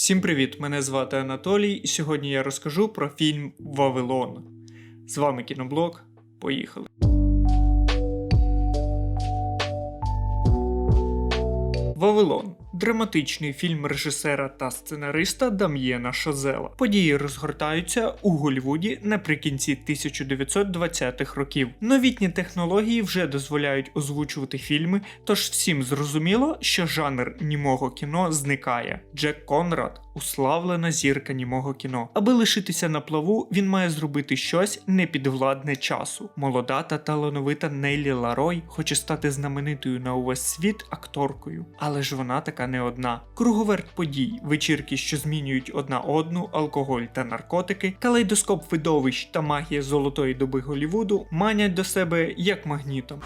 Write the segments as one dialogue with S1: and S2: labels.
S1: Всім привіт! Мене звати Анатолій, і сьогодні я розкажу про фільм Вавилон. З вами кіноблог. Поїхали. Вавилон драматичний фільм режисера та сценариста Дам'єна Шазела. Події розгортаються у Голлівуді наприкінці 1920-х років. Новітні технології вже дозволяють озвучувати фільми, тож всім зрозуміло, що жанр німого кіно зникає. Джек Конрад уславлена зірка німого кіно. Аби лишитися на плаву, він має зробити щось непідвладне часу. Молода та талановита Неллі Ларой хоче стати знаменитою на увесь світ акторкою, але ж вона така не одна. Круговерт подій, вечірки, що змінюють одна одну, алкоголь та наркотики, калейдоскоп видовищ та магія золотої доби Голівуду манять до себе як магнітом.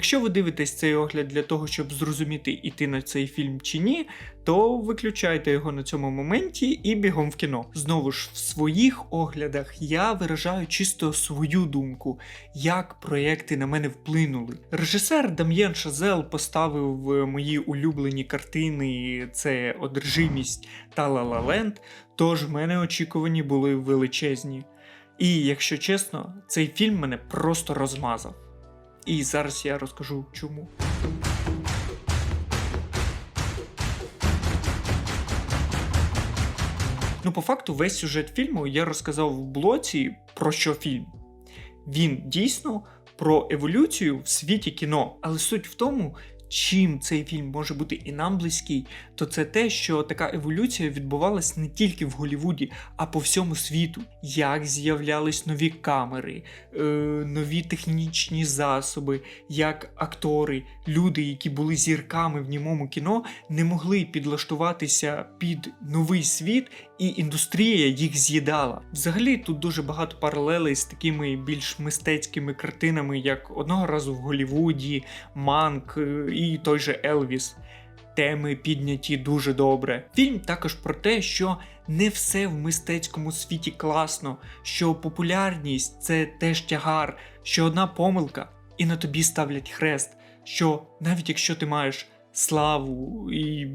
S1: Якщо ви дивитесь цей огляд для того, щоб зрозуміти, іти на цей фільм чи ні, то виключайте його на цьому моменті і бігом в кіно. Знову ж в своїх оглядах я виражаю чисто свою думку, як проєкти на мене вплинули. Режисер Дам'єн Шазел поставив мої улюблені картини: це Одержимість та Ла Ленд, тож в мене очікувані були величезні. І якщо чесно, цей фільм мене просто розмазав. І зараз я розкажу чому. Ну, по факту, весь сюжет фільму я розказав в блоці про що фільм. Він дійсно про еволюцію в світі кіно, але суть в тому, чим цей фільм може бути і нам близький, то це те, що така еволюція відбувалась не тільки в Голлівуді, а по всьому світу. Як з'являлись нові камери, е, нові технічні засоби, як актори, люди, які були зірками в німому кіно, не могли підлаштуватися під новий світ, і індустрія їх з'їдала. Взагалі тут дуже багато паралелей з такими більш мистецькими картинами, як одного разу в Голлівуді, Манк. Е, і той же Елвіс. Теми підняті дуже добре. Фільм також про те, що не все в мистецькому світі класно, що популярність це теж тягар, що одна помилка і на тобі ставлять хрест. Що навіть якщо ти маєш славу і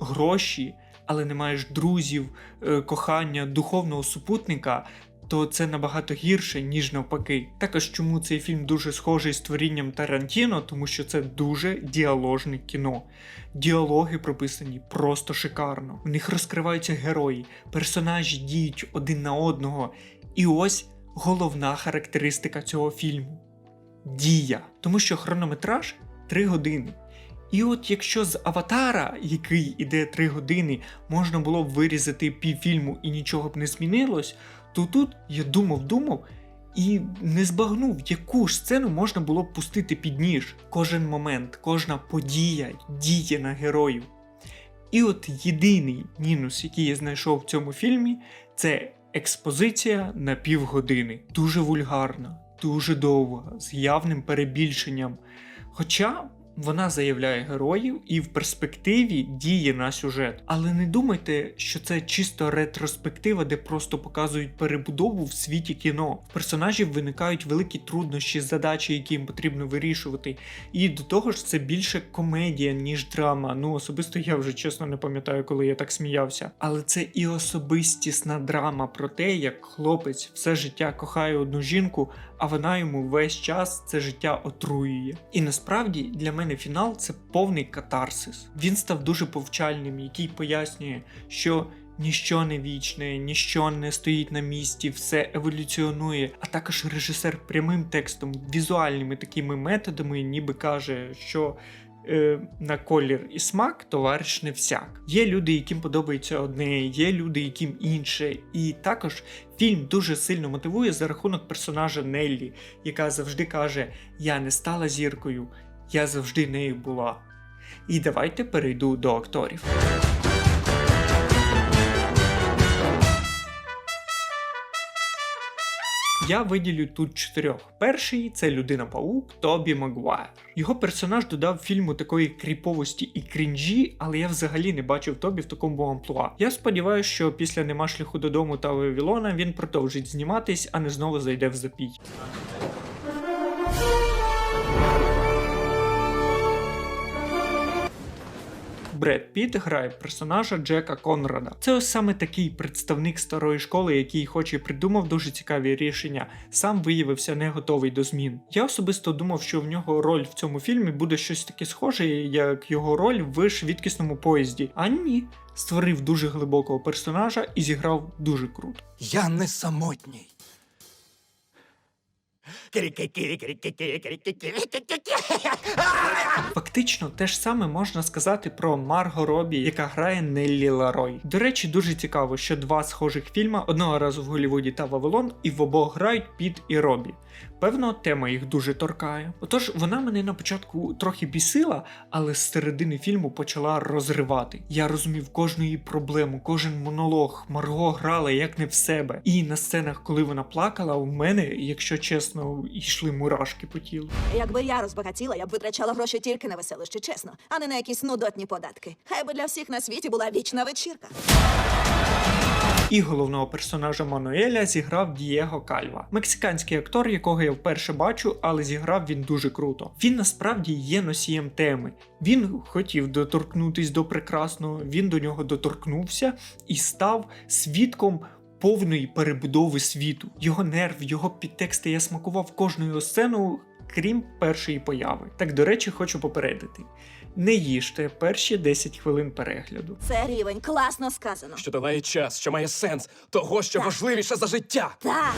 S1: гроші, але не маєш друзів, е, кохання, духовного супутника, то це набагато гірше, ніж навпаки. Також чому цей фільм дуже схожий з творінням Тарантіно, тому що це дуже діаложне кіно. Діалоги прописані просто шикарно. В них розкриваються герої, персонажі діють один на одного. І ось головна характеристика цього фільму дія. Тому що хронометраж 3 години. І от якщо з аватара, який іде 3 години, можна було б вирізати півфільму і нічого б не змінилось, то тут я думав, думав і не збагнув, яку ж сцену можна було б пустити під ніж. Кожен момент, кожна подія діє на героїв. І от єдиний мінус, який я знайшов в цьому фільмі, це експозиція на півгодини. Дуже вульгарна, дуже довга, з явним перебільшенням. Хоча вона заявляє героїв і в перспективі діє на сюжет. Але не думайте, що це чисто ретроспектива, де просто показують перебудову в світі кіно. В персонажів виникають великі труднощі, задачі, які їм потрібно вирішувати. І до того ж, це більше комедія, ніж драма. Ну особисто я вже чесно не пам'ятаю, коли я так сміявся. Але це і особистісна драма про те, як хлопець все життя кохає одну жінку, а вона йому весь час це життя отруює. І насправді для мене фінал це повний катарсис. Він став дуже повчальним, який пояснює, що. Ніщо не вічне, ніщо не стоїть на місці, все еволюціонує. А також режисер прямим текстом, візуальними такими методами, ніби каже, що е, на колір і смак товариш не всяк. Є люди, яким подобається одне, є люди, яким інше. І також фільм дуже сильно мотивує за рахунок персонажа Неллі, яка завжди каже: Я не стала зіркою, я завжди нею була. І давайте перейду до акторів. Я виділю тут чотирьох. Перший це людина паук Тобі Магуайр. Його персонаж додав фільму такої кріповості і крінжі, але я взагалі не бачив Тобі в такому амплуа. Я сподіваюся, що після нема шляху додому та Вавилона він продовжить зніматись, а не знову зайде в запій. Бред Піт грає персонажа Джека Конрада. Це ось саме такий представник старої школи, який хоч і придумав дуже цікаві рішення, сам виявився не готовий до змін. Я особисто думав, що в нього роль в цьому фільмі буде щось таке схоже, як його роль в швидкісному поїзді. А ні, створив дуже глибокого персонажа і зіграв дуже круто.
S2: Я не самотній.
S1: Фактично, те ж саме можна сказати про Марго Робі, яка грає Неллі Ларой. До речі, дуже цікаво, що два схожих фільма одного разу в Голлівуді та Вавилон, і в обох грають Піт і Робі. Певно, тема їх дуже торкає. Отож, вона мене на початку трохи бісила, але з середини фільму почала розривати. Я розумів кожну її проблему, кожен монолог. Марго грала як не в себе. І на сценах, коли вона плакала, у мене, якщо чесно, йшли мурашки по тілу.
S3: Якби я розбагатіла, я б витрачала гроші тільки на веселище, чесно, а не на якісь нудотні податки. Хай би для всіх на світі була вічна вечірка.
S1: І головного персонажа Мануеля зіграв Дієго Кальва, мексиканський актор, якого я вперше бачу, але зіграв він дуже круто. Він насправді є носієм теми. Він хотів доторкнутись до прекрасного, він до нього доторкнувся і став свідком. Повної перебудови світу. Його нерв, його підтексти я смакував кожну його сцену, крім першої появи. Так, до речі, хочу попередити: не їжте перші 10 хвилин перегляду.
S3: Це рівень, класно сказано.
S2: Що долає час, що має сенс, того, що
S3: Так.
S2: важливіше за життя.
S3: Так,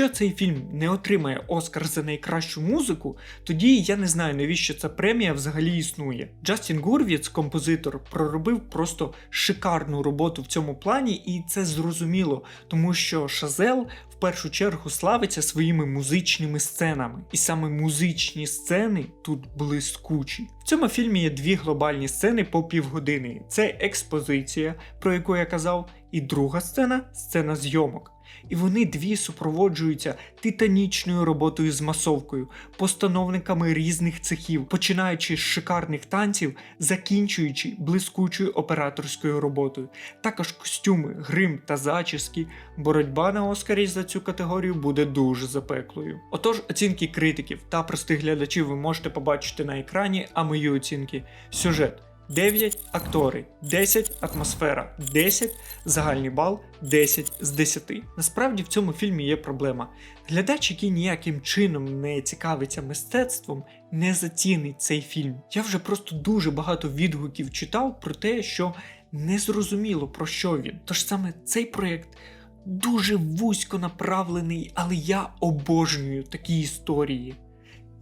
S1: Якщо цей фільм не отримає Оскар за найкращу музику, тоді я не знаю, навіщо ця премія взагалі існує. Джастін Гурвіц, композитор, проробив просто шикарну роботу в цьому плані, і це зрозуміло, тому що Шазел в першу чергу славиться своїми музичними сценами. І саме музичні сцени тут блискучі. В цьому фільмі є дві глобальні сцени по півгодини: це експозиція, про яку я казав, і друга сцена сцена зйомок. І вони дві супроводжуються титанічною роботою з масовкою, постановниками різних цехів, починаючи з шикарних танців, закінчуючи блискучою операторською роботою. Також костюми, грим та зачіски. Боротьба на Оскарі за цю категорію буде дуже запеклою. Отож, оцінки критиків та простих глядачів ви можете побачити на екрані, а мої оцінки сюжет. 9 актори, 10 атмосфера, 10 загальний бал, 10 з 10. Насправді в цьому фільмі є проблема. Глядач, який ніяким чином не цікавиться мистецтвом, не зацінить цей фільм. Я вже просто дуже багато відгуків читав про те, що не зрозуміло про що він. Тож саме цей проєкт дуже вузько направлений, але я обожнюю такі історії.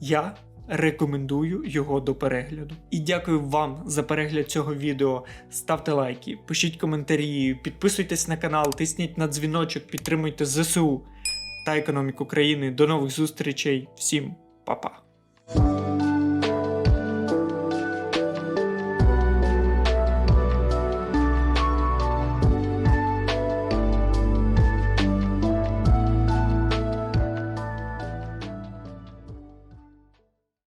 S1: Я рекомендую його до перегляду. І дякую вам за перегляд цього відео. Ставте лайки, пишіть коментарі, підписуйтесь на канал, тисніть на дзвіночок, підтримуйте ЗСУ та економіку країни. До нових зустрічей. Всім па-па.